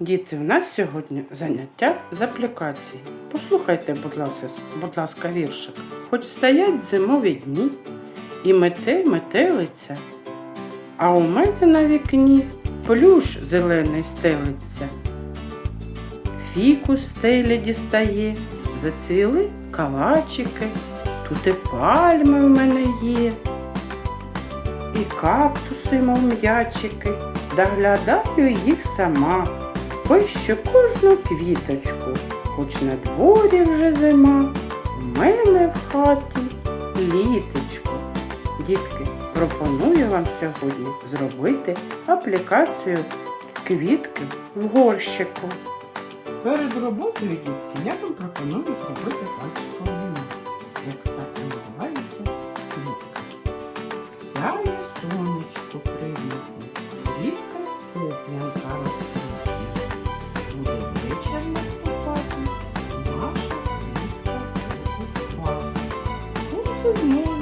Діти, у нас сьогодні заняття з аплікації. Послухайте, будь ласка, будь ласка, віршик. Хоч стоять зимові дні, і мете метелиця, а у мене на вікні плюш зелений стелиться. Фіку стелі дістає, зацвіли калачики, тут і пальми в мене є, і кактуси, мов м'ячики, доглядаю їх сама. Ой, що кожну квіточку, хоч на дворі вже зима, в мене в хаті літочко. Дітки, пропоную вам сьогодні зробити аплікацію квітки в горщику. Перед роботою, дітки, я вам пропоную зробити пальчикову як так називається квітка. Сяє This is.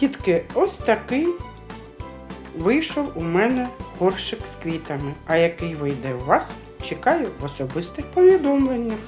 Дітки, ось такий вийшов у мене горшик з квітами. А який вийде у вас, чекаю в особистих повідомленнях.